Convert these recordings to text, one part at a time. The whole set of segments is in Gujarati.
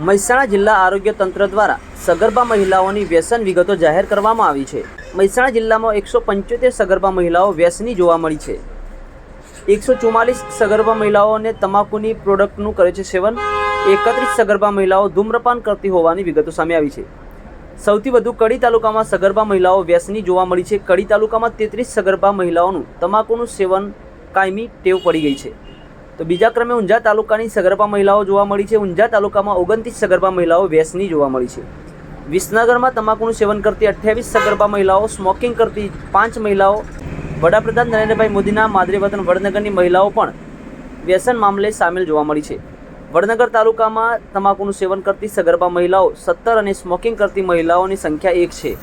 મહેસાણા જિલ્લા આરોગ્ય તંત્ર દ્વારા સગર્ભા મહિલાઓની વ્યસન વિગતો જાહેર કરવામાં આવી છે. મહેસાણા જિલ્લામાં એકસો પંચોતેર સગર્ભા મહિલાઓ વ્યસની જોવા મળી છે. એકસો ચુમ્માલીસ સગર્ભા મહિલાઓને તમાકુની પ્રોડક્ટનું કરે છે સેવન. એકત્રીસ સગર્ભા મહિલાઓ ધૂમ્રપાન કરતી હોવાની વિગતો સામે આવી છે. સૌથી વધુ કડી તાલુકામાં સગર્ભા મહિલાઓ વ્યસની જોવા મળી છે. કડી તાલુકામાં તેત્રીસ સગર્ભા મહિલાઓનું તમાકુનું સેવન કાયમી ટેવ પડી ગઈ છે. તો બીજા ક્રમે ઊંઝા તાલુકાની સગર્ભા મહિલાઓ જોવા મળી છે. ઊંઝા તાલુકામાં ઓગણત્રીસ સગર્ભા મહિલાઓ વ્યસની જોવા મળી છે. વિસનગરમાં તમાકુનું સેવન કરતી અઠ્યાવીસ સગર્ભા મહિલાઓ સ્મોકિંગ કરતી પાંચ મહિલાઓ, વડાપ્રધાન નરેન્દ્રભાઈ મોદીના માદરીવતન વડનગરની મહિલાઓ પણ વ્યસન મામલે સામેલ જોવા મળી છે. વડનગર તાલુકામાં તમાકુનું સેવન કરતી સગર્ભા મહિલાઓ, સત્તર અને સ્મોકિંગ કરતી મહિલાઓની સંખ્યા એક છે.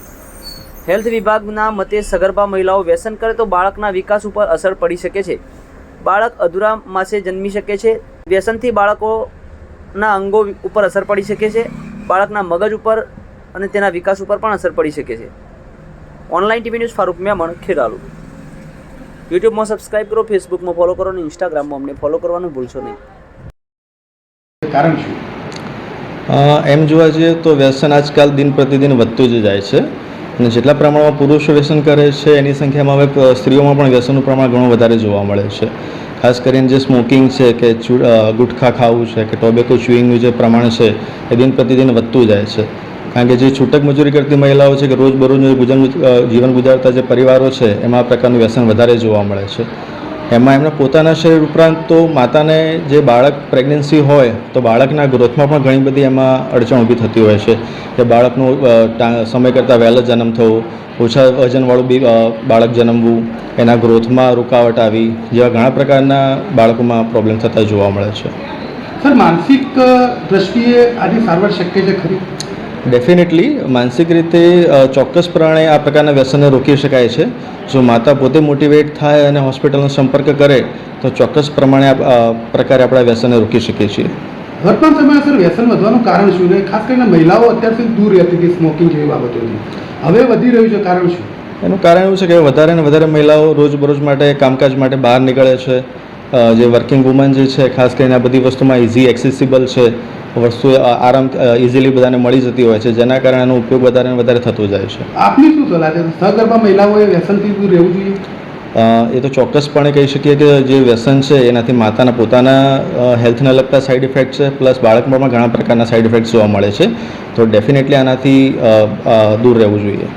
હેલ્થ વિભાગના મતે સગર્ભા મહિલાઓ વ્યસન કરે તો બાળકના વિકાસ ઉપર અસર પડી શકે છે. બાળક અધૂરા માસે જન્મી શકે છે. વ્યસનથી બાળકોના અંગો ઉપર અસર પડી શકે છે. બાળકના મગજ ઉપર અને તેના વિકાસ ઉપર પણ અસર પડી શકે છે. Online TV news Farooq Memon Kheralu. યુટ્યુબમાં સબસ્ક્રાઇબ કરો ફેસબુકમાં ફોલો કરો અને ઇન્સ્ટાગ્રામમાં અમને ફોલો કરવાનું ભૂલશો નહીં. કારણ શું? એમ જોવા જઈએ તો વ્યસન આજકાલ દિન પ્રતિદિન વધતું જ જાય છે. અને જેટલા પ્રમાણમાં પુરુષો વ્યસન કરે છે, એની સંખ્યામાં હવે સ્ત્રીઓમાં પણ વ્યસનનું પ્રમાણ ઘણું વધારે જોવા મળે છે. ખાસ કરીને જે સ્મોકિંગ છે કે ગુટખા ખાવું છે કે ટોબેકો ચ્યુઇંગનું જે પ્રમાણ છે, એ દિન પ્રતિદિન વધતું જાય છે. કારણ કે જે છૂટક મજૂરી કરતી મહિલાઓ છે કે રોજબરોજનું જે જીવન ગુજારતા જે પરિવારો છે, એમાં આ પ્રકારનું વ્યસન વધારે જોવા મળે છે. એમાં એમના પોતાના શરીર ઉપરાંત તો માતાને જે બાળક પ્રેગ્નન્સી હોય, તો બાળકના ગ્રોથમાં પણ ઘણી બધી એમાં અડચણ ઊભી થતી હોય છે. કે બાળકનું સમય કરતાં વહેલો જન્મ થવો, ઓછા વજનવાળું બી બાળક જન્મવું, એના ગ્રોથમાં રૂકાવટ આવી, જેવા ઘણા પ્રકારના બાળકોમાં પ્રોબ્લેમ થતા જોવા મળે છે. સર, માનસિક દ્રષ્ટિએ આની સારવાર શક્ય છે ખરી? ડેફિનેટલી માનસિક રીતે ચોક્કસપણે આ પ્રકારના વ્યસનને રોકી શકાય છે. જો માતા પોતે મોટિવેટ થાય અને હોસ્પિટલનો સંપર્ક કરે તો ચોક્કસ પ્રમાણે પ્રકારે આપણા વ્યસનને રોકી શકીએ છીએ. વર્તમાન સમયમાં સર વ્યસન વધવાનું કારણ શું ને ખાસ કરીને મહિલાઓ અત્યાર સુધી દૂર રહેતી હતી સ્મોકિંગ જેવી બાબતોથી. હવે વધી રહ્યું છે કારણ શું? એનું કારણ એવું છે કે વધારે ને વધારે મહિલાઓ રોજબરોજ માટે કામકાજ માટે બહાર નીકળે છે. જે વર્કિંગ વુમન જે છે ખાસ કરીને આ બધી વસ્તુમાં ઇઝી એક્સેસિબલ છે. વસ્તુ આરામ ઇઝીલી બધાને મળી જતી હોય છે જેના કારણે એનો ઉપયોગ વધારે ને વધારે થતો જાય છે. આપની શું સલાહ છે? સગર્ભા મહિલાઓએ વ્યસનથી દૂર રહેવું જોઈએ? એ તો ચોક્કસપણે કહી શકીએ કે જે વ્યસન છે એનાથી માતાના પોતાના હેલ્થને લગતા સાઇડ ઇફેક્ટ છે પ્લસ બાળકમાં પણ ઘણા પ્રકારના સાઇડ ઇફેક્ટ્સ જોવા મળે છે. તો ડેફિનેટલી આનાથી દૂર રહેવું જોઈએ.